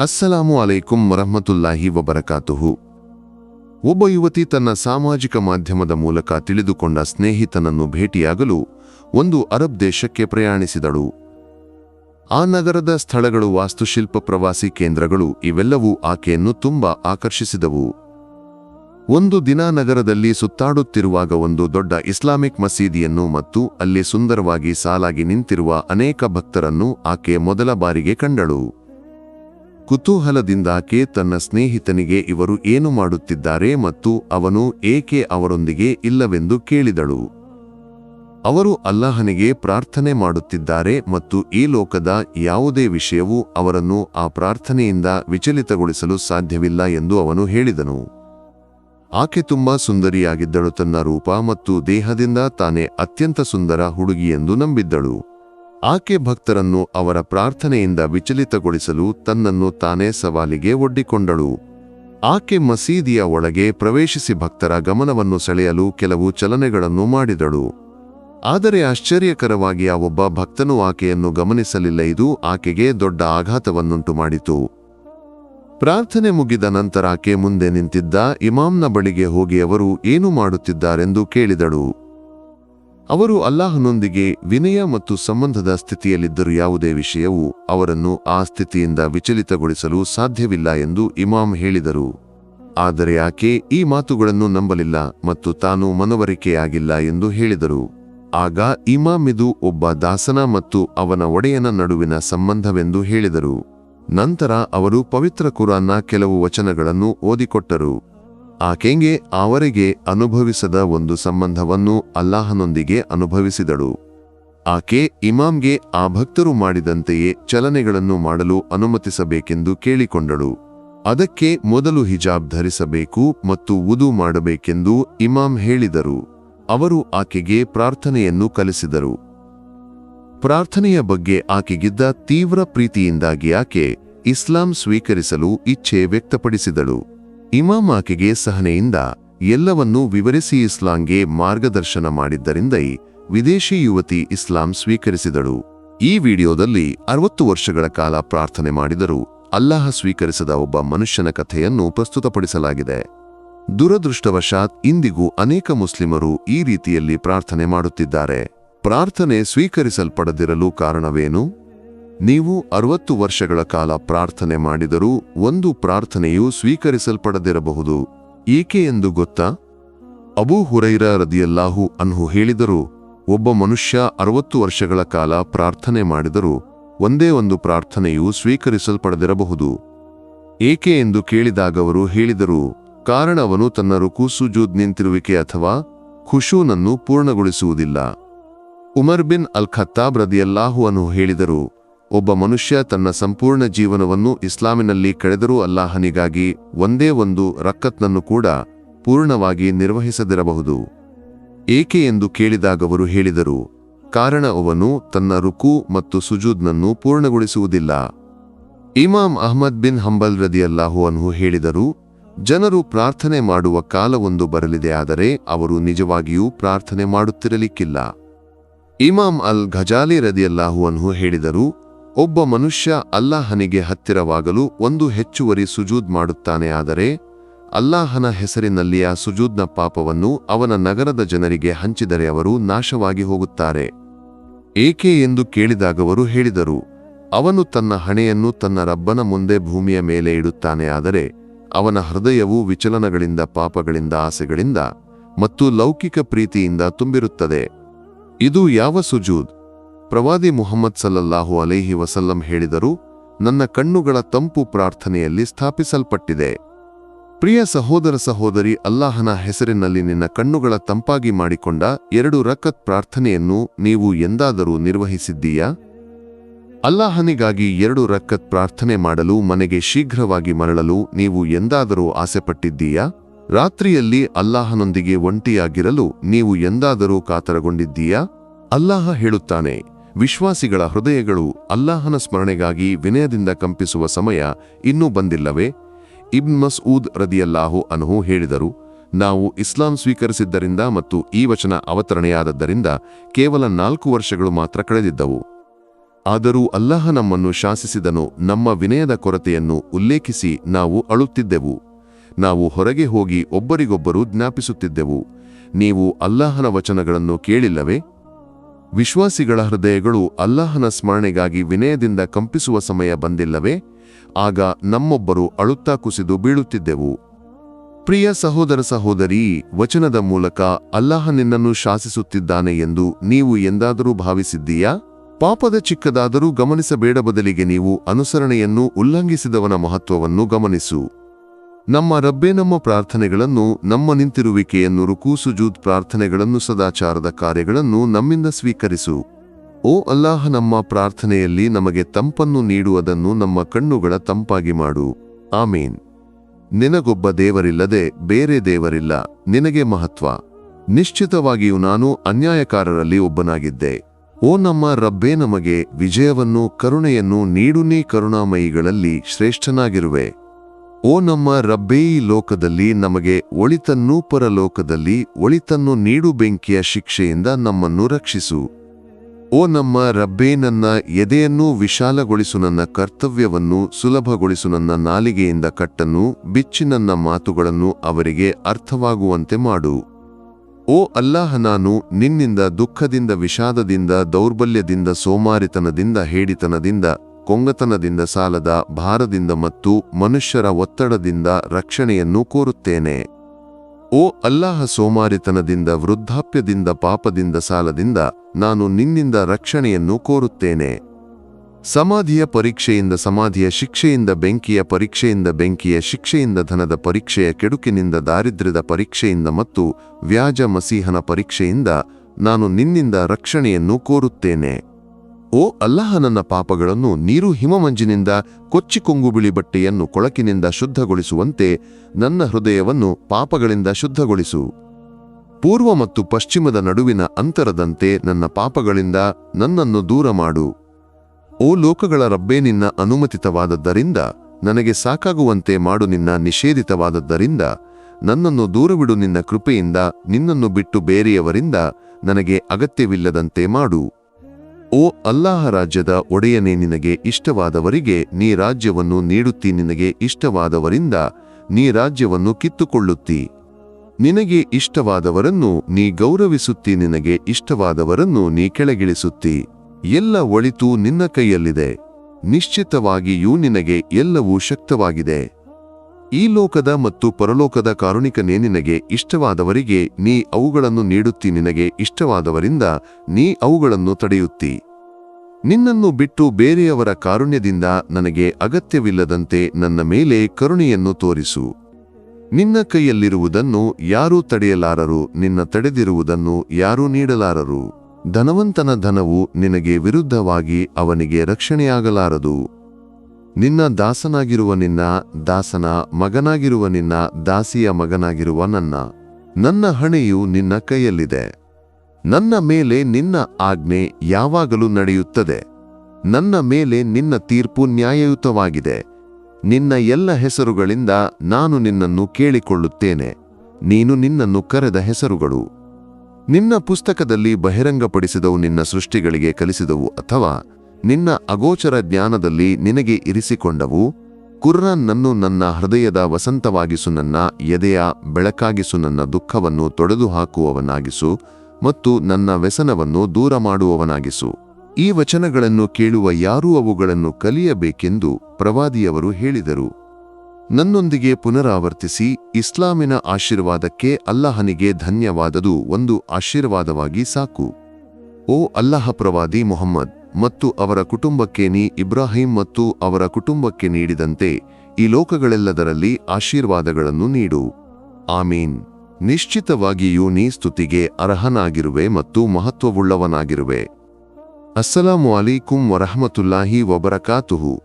ಅಸ್ಸಲಾಮು ಅಲೈಕುಂ ವರಹಮತುಲ್ಲಾಹಿ ವಬರಕಾತುಹು. ಒಬ್ಬ ಯುವತಿ ತನ್ನ ಸಾಮಾಜಿಕ ಮಾಧ್ಯಮದ ಮೂಲಕ ತಿಳಿದುಕೊಂಡ ಸ್ನೇಹಿತನನ್ನು ಭೇಟಿಯಾಗಲು ಒಂದು ಅರಬ್ ದೇಶಕ್ಕೆ ಪ್ರಯಾಣಿಸಿದಳು. ಆ ನಗರದ ಸ್ಥಳಗಳು ವಾಸ್ತುಶಿಲ್ಪ ಪ್ರವಾಸಿ ಕೇಂದ್ರಗಳು, ಇವೆಲ್ಲವೂ ಆಕೆಯನ್ನು ತುಂಬಾ ಆಕರ್ಷಿಸಿದವು. ಒಂದು ದಿನ ನಗರದಲ್ಲಿ ಸುತ್ತಾಡುತ್ತಿರುವಾಗ ಒಂದು ದೊಡ್ಡ ಇಸ್ಲಾಮಿಕ್ ಮಸೀದಿಯನ್ನು ಮತ್ತು ಅಲ್ಲಿ ಸುಂದರವಾಗಿ ಸಾಲಾಗಿ ನಿಂತಿರುವ ಅನೇಕ ಭಕ್ತರನ್ನು ಆಕೆ ಮೊದಲ ಬಾರಿಗೆ ಕಂಡಳು. ಕುತೂಹಲದಿಂದಾಕೆ ತನ್ನ ಸ್ನೇಹಿತನಿಗೆ ಇವರು ಏನು ಮಾಡುತ್ತಿದ್ದಾರೆ ಮತ್ತು ಅವನು ಏಕೆ ಅವರೊಂದಿಗೆ ಇಲ್ಲವೆಂದು ಕೇಳಿದಳು. ಅವರು ಅಲ್ಲಾಹನಿಗೆ ಪ್ರಾರ್ಥನೆ ಮಾಡುತ್ತಿದ್ದಾರೆ ಮತ್ತು ಈ ಲೋಕದ ಯಾವುದೇ ವಿಷಯವು ಅವರನ್ನು ಆ ಪ್ರಾರ್ಥನೆಯಿಂದ ವಿಚಲಿತಗೊಳಿಸಲು ಸಾಧ್ಯವಿಲ್ಲ ಎಂದು ಅವನು ಹೇಳಿದನು. ಆಕೆ ತುಂಬಾ ಸುಂದರಿಯಾಗಿದ್ದಳು, ತನ್ನ ರೂಪ ಮತ್ತು ದೇಹದಿಂದ ತಾನೇ ಅತ್ಯಂತ ಸುಂದರ ಹುಡುಗಿಯೆಂದು ನಂಬಿದ್ದಳು. ಆಕೆ ಭಕ್ತರನ್ನು ಅವರ ಪ್ರಾರ್ಥನೆಯಿಂದ ವಿಚಲಿತಗೊಳಿಸಲು ತನ್ನನ್ನು ತಾನೇ ಸವಾಲಿಗೆ ಒಡ್ಡಿಕೊಂಡಳು. ಆಕೆ ಮಸೀದಿಯ ಒಳಗೆ ಪ್ರವೇಶಿಸಿ ಭಕ್ತರ ಗಮನವನ್ನು ಸೆಳೆಯಲು ಕೆಲವು ಚಲನೆಗಳನ್ನು ಮಾಡಿದಳು. ಆದರೆ ಆಶ್ಚರ್ಯಕರವಾಗಿ ಆ ಒಬ್ಬ ಭಕ್ತನು ಆಕೆಯನ್ನು ಗಮನಿಸಲಿಲ್ಲ, ಇದು ಆಕೆಗೆ ದೊಡ್ಡ ಆಘಾತವನ್ನುಂಟು ಮಾಡಿತು. ಪ್ರಾರ್ಥನೆ ಮುಗಿದ ನಂತರ ಆಕೆ ಮುಂದೆ ನಿಂತಿದ್ದ ಇಮಾಮ್ನ ಬಳಿಗೆ ಹೋಗಿ ಅವರು ಏನು ಮಾಡುತ್ತಿದ್ದಾರೆಂದು ಕೇಳಿದಳು. ಅವರು ಅಲ್ಲಾಹನೊಂದಿಗೆ ವಿನಯ ಮತ್ತು ಸಂಬಂಧದ ಸ್ಥಿತಿಯಲ್ಲಿದ್ದರೂ ಯಾವುದೇ ವಿಷಯವು ಅವರನ್ನು ಆ ಸ್ಥಿತಿಯಿಂದ ವಿಚಲಿತಗೊಳಿಸಲು ಸಾಧ್ಯವಿಲ್ಲ ಎಂದು ಇಮಾಮ್ ಹೇಳಿದರು. ಆದರೆ ಆಕೆ ಈ ಮಾತುಗಳನ್ನು ನಂಬಲಿಲ್ಲ ಮತ್ತು ತಾನು ಮನವರಿಕೆಯಾಗಿಲ್ಲ ಎಂದು ಹೇಳಿದರು. ಆಗ ಇಮಾಮ್ ಇದು ಒಬ್ಬ ದಾಸನ ಮತ್ತು ಅವನ ಒಡೆಯನ ನಡುವಿನ ಸಂಬಂಧವೆಂದು ಹೇಳಿದರು. ನಂತರ ಅವರು ಪವಿತ್ರ ಕುರಾನ್ನ ಕೆಲವು ವಚನಗಳನ್ನು ಓದಿಕೊಟ್ಟರು. ಆಕೆಂಗೆ ಅವರಿಗೆ ಅನುಭವಿಸದ ಒಂದು ಸಂಬಂಧವನ್ನು ಅಲ್ಲಾಹನೊಂದಿಗೆ ಅನುಭವಿಸಿದಳು. ಆಕೆ ಇಮಾಮ್ಗೆ ಆ ಭಕ್ತರು ಮಾಡಿದಂತೆಯೇ ಚಲನೆಗಳನ್ನು ಮಾಡಲು ಅನುಮತಿಸಬೇಕೆಂದು ಕೇಳಿಕೊಂಡಳು. ಅದಕ್ಕೆ ಮೊದಲು ಹಿಜಾಬ್ ಧರಿಸಬೇಕು ಮತ್ತು ಉದು ಮಾಡಬೇಕೆಂದು ಇಮಾಮ್ ಹೇಳಿದರು. ಅವರು ಆಕೆಗೆ ಪ್ರಾರ್ಥನೆಯನ್ನು ಕಲಿಸಿದರು. ಪ್ರಾರ್ಥನೆಯ ಬಗ್ಗೆ ಆಕೆಗಿದ್ದ ತೀವ್ರ ಪ್ರೀತಿಯಿಂದಾಗಿ ಆಕೆ ಇಸ್ಲಾಂ ಸ್ವೀಕರಿಸಲು ಇಚ್ಛೆ ವ್ಯಕ್ತಪಡಿಸಿದಳು. ಇಮಾಮ್ ಆಕೆಗೆ ಸಹನೆಯಿಂದ ಎಲ್ಲವನ್ನೂ ವಿವರಿಸಿ ಇಸ್ಲಾಂಗೆ ಮಾರ್ಗದರ್ಶನ ಮಾಡಿದ್ದರಿಂದ ವಿದೇಶಿ ಯುವತಿ ಇಸ್ಲಾಂ ಸ್ವೀಕರಿಸಿದಳು. ಈ ವಿಡಿಯೋದಲ್ಲಿ ಅರವತ್ತು ವರ್ಷಗಳ ಕಾಲ ಪ್ರಾರ್ಥನೆ ಮಾಡಿದರೂ ಅಲ್ಲಾಹ ಸ್ವೀಕರಿಸದ ಒಬ್ಬ ಮನುಷ್ಯನ ಕಥೆಯನ್ನು ಪ್ರಸ್ತುತಪಡಿಸಲಾಗಿದೆ. ದುರದೃಷ್ಟವಶಾತ್ ಇಂದಿಗೂ ಅನೇಕ ಮುಸ್ಲಿಮರು ಈ ರೀತಿಯಲ್ಲಿ ಪ್ರಾರ್ಥನೆ ಮಾಡುತ್ತಿದ್ದಾರೆ. ಪ್ರಾರ್ಥನೆ ಸ್ವೀಕರಿಸಲ್ಪಡದಿರಲು ಕಾರಣವೇನು? ನೀವು ಅರವತ್ತು ವರ್ಷಗಳ ಕಾಲ ಪ್ರಾರ್ಥನೆ ಮಾಡಿದರೂ ಒಂದು ಪ್ರಾರ್ಥನೆಯು ಸ್ವೀಕರಿಸಲ್ಪಡದಿರಬಹುದು. ಏಕೆ ಎಂದು ಗೊತ್ತಾ? ಅಬೂ ಹುರೈರ ರದಿಯಲ್ಲಾಹು ಅನ್ಹು ಹೇಳಿದರು, ಒಬ್ಬ ಮನುಷ್ಯ ಅರವತ್ತು ವರ್ಷಗಳ ಕಾಲ ಪ್ರಾರ್ಥನೆ ಮಾಡಿದರೂ ಒಂದೇ ಒಂದು ಪ್ರಾರ್ಥನೆಯು ಸ್ವೀಕರಿಸಲ್ಪಡದಿರಬಹುದು. ಏಕೆ ಎಂದು ಕೇಳಿದಾಗವರು ಹೇಳಿದರು ಕಾರಣವನು ತನ್ನ ರುಕು ಸುಜೂದ್ ನಿಂತಿರುವಿಕೆ ಅಥವಾ ಖುಷೂನನ್ನು ಪೂರ್ಣಗೊಳಿಸುವುದಿಲ್ಲ. ಉಮರ್ ಬಿನ್ ಅಲ್ಖತ್ತಾಬ್ ರದಿಯಲ್ಲಾಹು ಅನು ಹೇಳಿದರು ಒಬ್ಬ ಮನುಷ್ಯ ತನ್ನ ಸಂಪೂರ್ಣ ಜೀವನವನ್ನು ಇಸ್ಲಾಮಿನಲ್ಲಿ ಕಳೆದರೂ ಅಲ್ಲಾಹನಿಗಾಗಿ ಒಂದೇ ಒಂದು ರಕ್ಕತ್ನನ್ನು ಕೂಡ ಪೂರ್ಣವಾಗಿ ನಿರ್ವಹಿಸದಿರಬಹುದು. ಏಕೆ ಎಂದು ಕೇಳಿದಾಗವರು ಹೇಳಿದರು, ಕಾರಣ ಅವನು ತನ್ನ ರುಕು ಮತ್ತು ಸುಜೂದ್ನನ್ನು ಪೂರ್ಣಗೊಳಿಸುವುದಿಲ್ಲ. ಇಮಾಮ್ ಅಹ್ಮದ್ ಬಿನ್ ಹಂಬಲ್ ರದಿಯಲ್ಲಾಹು ಅನ್ಹು ಹೇಳಿದರು, ಜನರು ಪ್ರಾರ್ಥನೆ ಮಾಡುವ ಕಾಲವೊಂದು ಬರಲಿದೆ, ಆದರೆ ಅವರು ನಿಜವಾಗಿಯೂ ಪ್ರಾರ್ಥನೆ ಮಾಡುತ್ತಿರಲಿಕ್ಕಿಲ್ಲ. ಇಮಾಮ್ ಅಲ್ ಘಜಾಲಿ ರದಿಯಲ್ಲಾಹು ಅನ್ಹು ಹೇಳಿದರು ಒಬ್ಬ ಮನುಷ್ಯ ಅಲ್ಲಾಹನಿಗೆ ಹತ್ತಿರವಾಗಲು ಒಂದು ಹೆಚ್ಚುವರಿ ಸುಜೂದ್ ಮಾಡುತ್ತಾನೆ ಆದರೆ ಅಲ್ಲಾಹನ ಹೆಸರಿನಲ್ಲಿಯ ಸುಜೂದ್ನ ಪಾಪವನ್ನು ಅವನ ನಗರದ ಜನರಿಗೆ ಹಂಚಿದರೆ ಅವರು ನಾಶವಾಗಿ ಹೋಗುತ್ತಾರೆ. ಏಕೆ ಎಂದು ಕೇಳಿದಾಗವರು ಹೇಳಿದರು, ಅವನು ತನ್ನ ಹಣೆಯನ್ನು ತನ್ನ ರಬ್ಬನ ಮುಂದೆ ಭೂಮಿಯ ಮೇಲೆ ಇಡುತ್ತಾನೆ ಆದರೆ ಅವನ ಹೃದಯವು ವಿಚಲನಗಳಿಂದ ಪಾಪಗಳಿಂದ ಆಸೆಗಳಿಂದ ಮತ್ತು ಲೌಕಿಕ ಪ್ರೀತಿಯಿಂದ ತುಂಬಿರುತ್ತದೆ. ಇದು ಯಾವ ಸುಜೂದ್? ಪ್ರವಾದಿ ಮುಹಮ್ಮದ್ ಸಲ್ಲಲ್ಲಾಹು ಅಲೈಹಿ ವಸಲ್ಲಂ ಹೇಳಿದರು, ನನ್ನ ಕಣ್ಣುಗಳ ತಂಪು ಪ್ರಾರ್ಥನೆಯಲ್ಲಿ ಸ್ಥಾಪಿಸಲ್ಪಟ್ಟಿದೆ. ಪ್ರಿಯ ಸಹೋದರ ಸಹೋದರಿ, ಅಲ್ಲಾಹನ ಹೆಸರಿನಲ್ಲಿ ನಿನ್ನ ಕಣ್ಣುಗಳ ತಂಪಾಗಿ ಮಾಡಿಕೊಂಡ ಎರಡು ರಕತ್ ಪ್ರಾರ್ಥನೆಯನ್ನು ನೀವು ಎಂದಾದರೂ ನಿರ್ವಹಿಸಿದ್ದೀಯಾ? ಅಲ್ಲಾಹನಿಗಾಗಿ ಎರಡು ರಕ್ಕತ್ ಪ್ರಾರ್ಥನೆ ಮಾಡಲು ಮನೆಗೆ ಶೀಘ್ರವಾಗಿ ಮರಳಲು ನೀವು ಎಂದಾದರೂ ಆಸೆಪಟ್ಟಿದ್ದೀಯಾ? ರಾತ್ರಿಯಲ್ಲಿ ಅಲ್ಲಾಹನೊಂದಿಗೆ ಒಂಟಿಯಾಗಿರಲು ನೀವು ಎಂದಾದರೂ ಕಾತರಗೊಂಡಿದ್ದೀಯಾ? ಅಲ್ಲಾಹ ಹೇಳುತ್ತಾನೆ ವಿಶ್ವಾಸಿಗಳ ಹೃದಯಗಳು ಅಲ್ಲಾಹನ ಸ್ಮರಣೆಗಾಗಿ ವಿನಯದಿಂದ ಕಂಪಿಸುವ ಸಮಯ ಇನ್ನೂ ಬಂದಿಲ್ಲವೇ? ಇಬ್ನ್ ಮಸೂದ್ ರದಿಯಲ್ಲಾಹು ಅನುಹು ಹೇಳಿದರು, ನಾವು ಇಸ್ಲಾಂ ಸ್ವೀಕರಿಸಿದ್ದರಿಂದ ಮತ್ತು ಈ ವಚನ ಅವತರಣೆಯಾದದ್ದರಿಂದ ಕೇವಲ ನಾಲ್ಕು ವರ್ಷಗಳು ಮಾತ್ರ ಕಳೆದಿದ್ದವು. ಆದರೂ ಅಲ್ಲಾಹ ನಮ್ಮನ್ನು ಶಾಸಿಸಿದನು, ನಮ್ಮ ವಿನಯದ ಕೊರತೆಯನ್ನು ಉಲ್ಲೇಖಿಸಿ ನಾವು ಅಳುತ್ತಿದ್ದೆವು. ನಾವು ಹೊರಗೆ ಹೋಗಿ ಒಬ್ಬರಿಗೊಬ್ಬರು ಜ್ಞಾಪಿಸುತ್ತಿದ್ದೆವು. ನೀವು ಅಲ್ಲಾಹನ ವಚನಗಳನ್ನು ಕೇಳಿಲ್ಲವೇ? ವಿಶ್ವಾಸಿಗಳ ಹೃದಯಗಳು ಅಲ್ಲಾಹನ ಸ್ಮರಣೆಗಾಗಿ ವಿನಯದಿಂದ ಕಂಪಿಸುವ ಸಮಯ ಬಂದಿಲ್ಲವೇ? ಆಗ ನಮ್ಮೊಬ್ಬರು ಅಳುತ್ತಾ ಕುಸಿದು ಬೀಳುತ್ತಿದ್ದೆವು. ಪ್ರಿಯ ಸಹೋದರ ಸಹೋದರಿ, ವಚನದ ಮೂಲಕ ಅಲ್ಲಾಹ ನಿನ್ನನ್ನು ಶಾಸಿಸುತ್ತಿದ್ದಾನೆ ಎಂದು ನೀವು ಎಂದಾದರೂ ಭಾವಿಸಿದ್ದೀಯಾ? ಪಾಪದ ಚಿಕ್ಕದಾದರೂ ಗಮನಿಸಬೇಡ ಬದಲಿಗೆ ನೀವು ಅನುಸರಣೆಯನ್ನು ಉಲ್ಲಂಘಿಸಿದವನ ಮಹತ್ವವನ್ನು ಗಮನಿಸು. ನಮ್ಮ ರಬ್ಬೆ ನಮ್ಮ ಪ್ರಾರ್ಥನೆಗಳನ್ನು, ನಮ್ಮ ನಿಂತಿರುವಿಕೆಯನ್ನು ರುಕೂ ಪ್ರಾರ್ಥನೆಗಳನ್ನು ಸದಾಚಾರದ ಕಾರ್ಯಗಳನ್ನು ನಮ್ಮಿಂದ ಸ್ವೀಕರಿಸು. ಓ ಅಲ್ಲಾಹ, ನಮ್ಮ ಪ್ರಾರ್ಥನೆಯಲ್ಲಿ ನಮಗೆ ತಂಪನ್ನು ನೀಡುವುದನ್ನು ನಮ್ಮ ಕಣ್ಣುಗಳ ತಂಪಾಗಿ ಮಾಡು. ಆಮೀನ್. ನಿನಗೊಬ್ಬ ದೇವರಿಲ್ಲದೆ ಬೇರೆ ದೇವರಿಲ್ಲ, ನಿನಗೆ ಮಹತ್ವ. ನಿಶ್ಚಿತವಾಗಿಯೂ ನಾನು ಅನ್ಯಾಯಕಾರರಲ್ಲಿ ಒಬ್ಬನಾಗಿದ್ದೆ. ಓ ನಮ್ಮ ರಬ್ಬೇ, ನಮಗೆ ವಿಜಯವನ್ನು, ಕರುಣೆಯನ್ನು, ನೀಡುನೇ ಕರುಣಾಮಯಿಗಳಲ್ಲಿ ಶ್ರೇಷ್ಠನಾಗಿರುವೆ. ಓ ನಮ್ಮ ರಬ್ಬೇ ಲೋಕದಲ್ಲಿ ನಮಗೆ ಒಳಿತನ್ನು ಪರಲೋಕದಲ್ಲಿ ಒಳಿತನ್ನು ನೀಡು ಬೆಂಕಿಯ ಶಿಕ್ಷೆಯಿಂದ ನಮ್ಮನ್ನು ರಕ್ಷಿಸು. ಓ ನಮ್ಮ ರಬ್ಬೇ ನನ್ನ ಎದೆಯನ್ನು ವಿಶಾಲಗೊಳಿಸು ನನ್ನ ಕರ್ತವ್ಯವನ್ನು ಸುಲಭಗೊಳಿಸು ನನ್ನ ನಾಲಿಗೆಯಿಂದ ಕಟ್ಟನ್ನು ಬಿಚ್ಚಿ ನನ್ನ ಮಾತುಗಳನ್ನು ಅವರಿಗೆ ಅರ್ಥವಾಗುವಂತೆ ಮಾಡು. ಓ ಅಲ್ಲಾಹ ನಾನು ನಿನ್ನಿಂದ ದುಃಖದಿಂದ ವಿಷಾದದಿಂದ ದೌರ್ಬಲ್ಯದಿಂದ ಸೋಮಾರಿತನದಿಂದ ಹೇಡಿತನದಿಂದ ಕೊಂಗತನದಿಂದ ಸಾಲದ ಭಾರದಿಂದ ಮತ್ತು ಮನುಷ್ಯರ ಒತ್ತಡದಿಂದ ರಕ್ಷಣೆಯನ್ನು ಕೋರುತ್ತೇನೆ. ಓ ಅಲ್ಲಾಹ ಸೋಮಾರಿತನದಿಂದ, ವೃದ್ಧಾಪ್ಯದಿಂದ, ಪಾಪದಿಂದ ಸಾಲದಿಂದ ನಾನು ನಿನ್ನಿಂದ ರಕ್ಷಣೆಯನ್ನು ಕೋರುತ್ತೇನೆ. ಸಮಾಧಿಯ ಪರೀಕ್ಷೆಯಿಂದ, ಸಮಾಧಿಯ ಶಿಕ್ಷೆಯಿಂದ, ಬೆಂಕಿಯ ಪರೀಕ್ಷೆಯಿಂದ, ಬೆಂಕಿಯ ಶಿಕ್ಷೆಯಿಂದ, ಧನದ ಪರೀಕ್ಷೆಯ ಕೆಡುಕಿನಿಂದ, ದಾರಿದ್ರ್ಯದ ಪರೀಕ್ಷೆಯಿಂದ ಮತ್ತು ವ್ಯಾಜ ಮಸೀಹನ ಪರೀಕ್ಷೆಯಿಂದ ನಾನು ನಿನ್ನಿಂದ ರಕ್ಷಣೆಯನ್ನು ಕೋರುತ್ತೇನೆ. ಓ ಅಲ್ಲಹ ನನ್ನ ಪಾಪಗಳನ್ನು ನೀರು ಹಿಮಮಂಜಿನಿಂದ ಕೊಚ್ಚಿ ಕೊಂಗುಬಿಳಿ ಬಟ್ಟೆಯನ್ನು ಕೊಳಕಿನಿಂದ ಶುದ್ಧಗೊಳಿಸುವಂತೆ ನನ್ನ ಹೃದಯವನ್ನು ಪಾಪಗಳಿಂದ ಶುದ್ಧಗೊಳಿಸು. ಪೂರ್ವ ಮತ್ತು ಪಶ್ಚಿಮದ ನಡುವಿನ ಅಂತರದಂತೆ ನನ್ನ ಪಾಪಗಳಿಂದ ನನ್ನನ್ನು ದೂರ ಮಾಡು. ಓ ಲೋಕಗಳ ರಬ್ಬೇ ನಿನ್ನ ಅನುಮತಿತವಾದದ್ದರಿಂದ ನನಗೆ ಸಾಕಾಗುವಂತೆ ಮಾಡು ನಿನ್ನ ನಿಷೇಧಿತವಾದದ್ದರಿಂದ ನನ್ನನ್ನು ದೂರವಿಡು ನಿನ್ನ ಕೃಪೆಯಿಂದ ನಿನ್ನನ್ನು ಬಿಟ್ಟು ಬೇರೆಯವರಿಂದ ನನಗೆ ಅಗತ್ಯವಿಲ್ಲದಂತೆ ಮಾಡು. ಓ ಅಲ್ಲಾಹ ರಾಜ್ಯದ ಒಡೆಯನೇ ನಿನಗೆ ಇಷ್ಟವಾದವರಿಗೆ ನೀ ರಾಜ್ಯವನ್ನು ನೀಡುತ್ತಿ ನಿನಗೆ ಇಷ್ಟವಾದವರಿಂದ ನೀ ರಾಜ್ಯವನ್ನು ಕಿತ್ತುಕೊಳ್ಳುತ್ತಿ. ನಿನಗೆ ಇಷ್ಟವಾದವರನ್ನು ನೀ ಗೌರವಿಸುತ್ತಿ, ನಿನಗೆ ಇಷ್ಟವಾದವರನ್ನು ನೀ ಕೆಳಗಿಳಿಸುತ್ತಿ. ಎಲ್ಲ ಒಳಿತು ನಿನ್ನ ಕೈಯಲ್ಲಿದೆ. ನಿಶ್ಚಿತವಾಗಿಯೂ ನಿನಗೆ ಎಲ್ಲವೂ ಶಕ್ತವಾಗಿದೆ. ಈ ಲೋಕದ ಮತ್ತು ಪರಲೋಕದ ಕಾರುಣಿಕನೇ ನಿನಗೆ ಇಷ್ಟವಾದವರಿಗೆ ನೀ ಅವುಗಳನ್ನು ನೀಡುತ್ತಿ ನಿನಗೆ ಇಷ್ಟವಾದವರಿಂದ ನೀ ಅವುಗಳನ್ನು ತಡೆಯುತ್ತಿ. ನಿನ್ನನ್ನು ಬಿಟ್ಟು ಬೇರೆಯವರ ಕಾರುಣ್ಯದಿಂದ ನನಗೆ ಅಗತ್ಯವಿಲ್ಲದಂತೆ ನನ್ನ ಮೇಲೆ ಕರುಣೆಯನ್ನು ತೋರಿಸು. ನಿನ್ನ ಕೈಯಲ್ಲಿರುವುದನ್ನು ಯಾರೂ ತಡೆಯಲಾರರು, ನಿನ್ನ ತಡೆದಿರುವುದನ್ನು ಯಾರೂ ನೀಡಲಾರರು. ಧನವಂತನ ಧನವು ನಿನಗೆ ವಿರುದ್ಧವಾಗಿ ಅವನಿಗೆ ರಕ್ಷಣೆಯಾಗಲಾರದು. ನಿನ್ನ ದಾಸನಾಗಿರುವ ನಿನ್ನ ದಾಸನ ಮಗನಾಗಿರುವ ನಿನ್ನ ದಾಸಿಯ ಮಗನಾಗಿರುವ ನನ್ನ. ನನ್ನ ಹಣೆಯು ನಿನ್ನ ಕೈಯಲ್ಲಿದೆ. ನನ್ನ ಮೇಲೆ ನಿನ್ನ ಆಜ್ಞೆ ಯಾವಾಗಲೂ ನಡೆಯುತ್ತದೆ. ನನ್ನ ಮೇಲೆ ನಿನ್ನ ತೀರ್ಪು ನ್ಯಾಯಯುತವಾಗಿದೆ. ನಿನ್ನ ಎಲ್ಲ ಹೆಸರುಗಳಿಂದ ನಾನು ನಿನ್ನನ್ನು ಕೇಳಿಕೊಳ್ಳುತ್ತೇನೆ. ನೀನು ನಿನ್ನನ್ನು ಕರೆದ ಹೆಸರುಗಳು. ನಿನ್ನ ಪುಸ್ತಕದಲ್ಲಿ ಬಹಿರಂಗಪಡಿಸಿದವು ನಿನ್ನ ಸೃಷ್ಟಿಗಳಿಗೆ ಕಲಿಸಿದವು ಅಥವಾ ನಿನ್ನ ಅಗೋಚರ ಜ್ಞಾನದಲ್ಲಿ ನಿನಗೆ ಇರಿಸಿಕೊಂಡವು, ಕುರ್ರನ್ನನ್ನು ನನ್ನ ಹೃದಯದ ವಸಂತವಾಗಿಸು ನನ್ನ ಎದೆಯ ಬೆಳಕಾಗಿಸು ನನ್ನ ದುಃಖವನ್ನು ತೊಡೆದು ಹಾಕುವವನಾಗಿಸು ಮತ್ತು ನನ್ನ ವ್ಯಸನವನ್ನು ದೂರ ಮಾಡುವವನಾಗಿಸು ಈ ವಚನಗಳನ್ನು ಕೇಳುವ ಯಾರೂ ಅವುಗಳನ್ನು ಕಲಿಯಬೇಕೆಂದು ಪ್ರವಾದಿಯವರು ಹೇಳಿದರು. ನನ್ನೊಂದಿಗೆ ಪುನರಾವರ್ತಿಸಿ, ಇಸ್ಲಾಮಿನ ಆಶೀರ್ವಾದಕ್ಕೆ ಅಲ್ಲಾಹನಿಗೆ ಧನ್ಯವಾದದು, ಒಂದು ಆಶೀರ್ವಾದವಾಗಿ ಸಾಕು. ಓ ಅಲ್ಲಾಹ ಪ್ರವಾದಿ ಮೊಹಮ್ಮದ್! ಮತ್ತು ಅವರ ಕುಟುಂಬಕ್ಕೆ ನೀ ಇಬ್ರಾಹಿಂ ಮತ್ತು ಅವರ ಕುಟುಂಬಕ್ಕೆ ನೀಡಿದಂತೆ ಈ ಲೋಕಗಳೆಲ್ಲದರಲ್ಲಿ ಆಶೀರ್ವಾದಗಳನ್ನು ನೀಡು. ಆಮೀನ್. ನಿಶ್ಚಿತವಾಗಿಯೂ ನೀ ಸ್ತುತಿಗೆ ಅರ್ಹನಾಗಿರುವೆ ಮತ್ತು ಮಹತ್ವವುಳ್ಳವನಾಗಿರುವೆ. ಅಸ್ಸಲಾಮು ಅಲೈಕುಂ ವರಹಮತುಲ್ಲಾಹಿ ವಬರಕಾತುಹು.